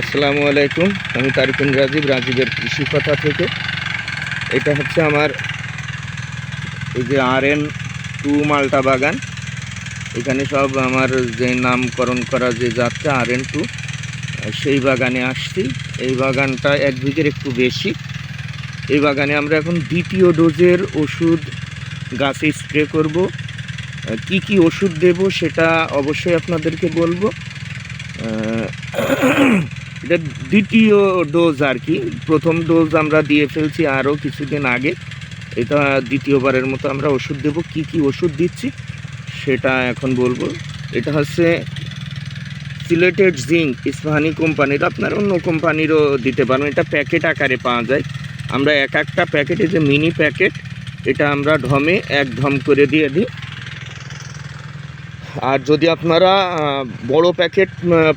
আসসালামু আলাইকুম, আমি তারিকুন রাজীব, রাজীবের কৃষি কথা থেকে। এটা হচ্ছে আমার এই যে আর এন টু মালটা বাগান। এখানে সব আমার যে নামকরণ করা যে যাচ্ছে আর এন টু সেই বাগানে আসছি। এই বাগানটা এক বিঘের একটু বেশি। এই বাগানে আমরা এখন দ্বিতীয় ডোজের ওষুধ গাছে স্প্রে করব। কি কি ওষুধ দেব সেটা অবশ্যই আপনাদেরকে বলব। এটা দ্বিতীয় ডোজ আর কি। প্রথম ডোজ আমরা দিয়ে ফেলছি আরও কিছুদিন আগে। এটা দ্বিতীয়বারের মতো আমরা ওষুধ দেব। কি কি ওষুধ দিচ্ছি সেটা এখন বলব। এটা হচ্ছে সিলেটেড জিঙ্ক ইস্পাহানি কোম্পানির। আপনার অন্য কোম্পানিরও দিতে পারেন এটা প্যাকেট আকারে পাওয়া যায়। আমরা এক একটা প্যাকেটে যে মিনি প্যাকেট, এটা আমরা ঢমে এক ঢম করে দিয়ে দিই। আর যদি আপনারা বড় প্যাকেট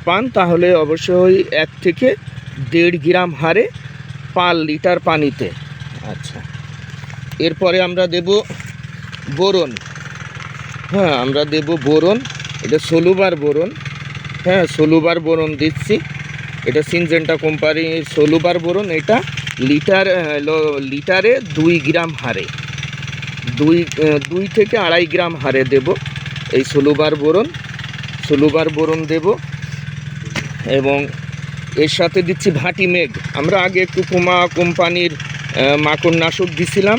পান তাহলে অবশ্যই এক থেকে দেড় গ্রাম হারে পার লিটার পানিতে। আচ্ছা। এরপরে আমরা দেব বোরন। হ্যাঁ আমরা দেব বোরন। এটা ষোলোবার বোরন। হ্যাঁ ষোলোবার বোরন দিচ্ছি। এটা সিনজেন্টা কোম্পানির ষোলোবার বোরন। এটা লিটার লিটারে দুই গ্রাম হারে। দুই দুই থেকে আড়াই গ্রাম হারে দেব। এই ষোলোবার বোরন ষোলোবার বোরন দেব এবং এর সাথে দিচ্ছি ভাটি মেঘ। আমরা আগে একটু কুমা কোম্পানির আহ, মাকড়নাশক দিছিলাম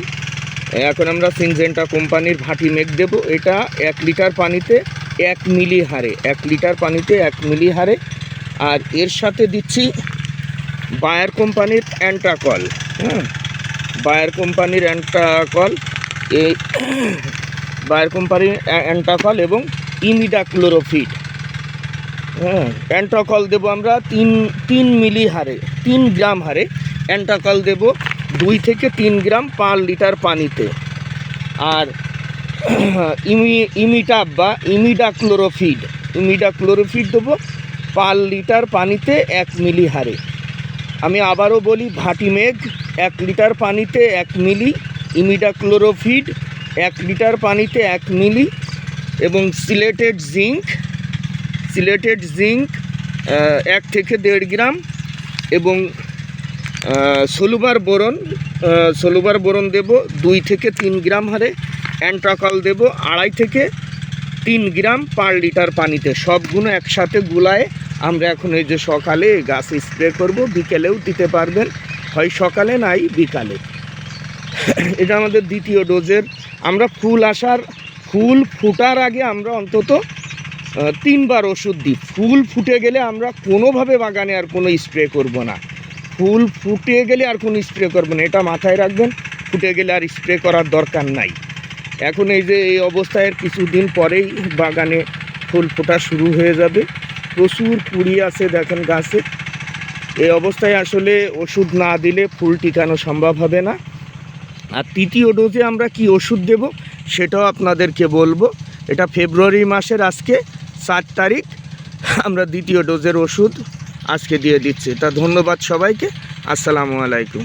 এখন আমরা সিনজেন্টা কোম্পানির ভাটি মেঘ দেব। এটা এক লিটার পানিতে এক মিলি হারে এক লিটার পানিতে এক মিলি হারে। আর এর সাথে দিচ্ছি বায়ার কোম্পানির অ্যান্টাকল হ্যাঁ বায়ার কোম্পানির অ্যান্টাকল এই বায়ার কোম্পানির অ্যা- অ্যান্টাকল এবং ইমিডাক্লোরোফিট। হ্যাঁ অ্যান্টাকল দেবো আমরা তিন তিন মিলি হারে, তিন গ্রাম হারে। অ্যান্টাকল দেবো দুই থেকে তিন গ্রাম পার লিটার পানিতে। আর ইমি, ইমিটাপ বা ইমিডাক্লোরোফিড ইমিডাক্লোরোফিড দেবো পার লিটার পানিতে এক মিলি হারে। আমি আবারও বলি ভাটি মেঘ এক লিটার পানিতে এক মিলি ইমিডাক্লোরোফিড এক লিটার পানিতে এক মিলি এবং সিলেটেড জিঙ্ক সিলেটেড জিঙ্ক এক থেকে দেড় গ্রাম এবং ষোলোবার বোরন ষোলোবার বোরন দেব দুই থেকে তিন গ্রাম হারে, অ্যান্ট্রাকল দেব আড়াই থেকে তিন গ্রাম পার লিটার পানিতে। সবগুলো একসাথে গুলায় আমরা এখন এই যে সকালে গাছ স্প্রে করব, বিকেলেও দিতে পারবেন। হয় সকালে, নাই বিকালে। এটা আমাদের দ্বিতীয় ডোজের। আমরা ফুল আসার, ফুল ফুটার আগে আমরা অন্তত তিনবার ওষুধ দিই। ফুল ফুটে গেলে আমরা কোনোভাবে বাগানে আর কোনো স্প্রে করব না। ফুল ফুটে গেলে আর কোনো স্প্রে করব না। এটা মাথায় রাখবেন, ফুটে গেলে আর স্প্রে করার দরকার নাই। এখন এই যে এই অবস্থায় কিছুদিন পরেই বাগানে ফুল ফোটা শুরু হয়ে যাবে। প্রচুর কুড়ি আছে দেখেন গাছে। এই অবস্থায় আসলে ওষুধ না দিলে ফুল টিকানো সম্ভব হবে না। আর তৃতীয় ডোজে আমরা কি ওষুধ দেব সেটাও আপনাদেরকে বলব। এটা ফেব্রুয়ারি মাসের আজকে সাত তারিখ। আমরা দ্বিতীয় ডোজের ওষুধ আজকে দিয়ে দিচ্ছি। তা ধন্যবাদ সবাইকে। আসসালামু আলাইকুম।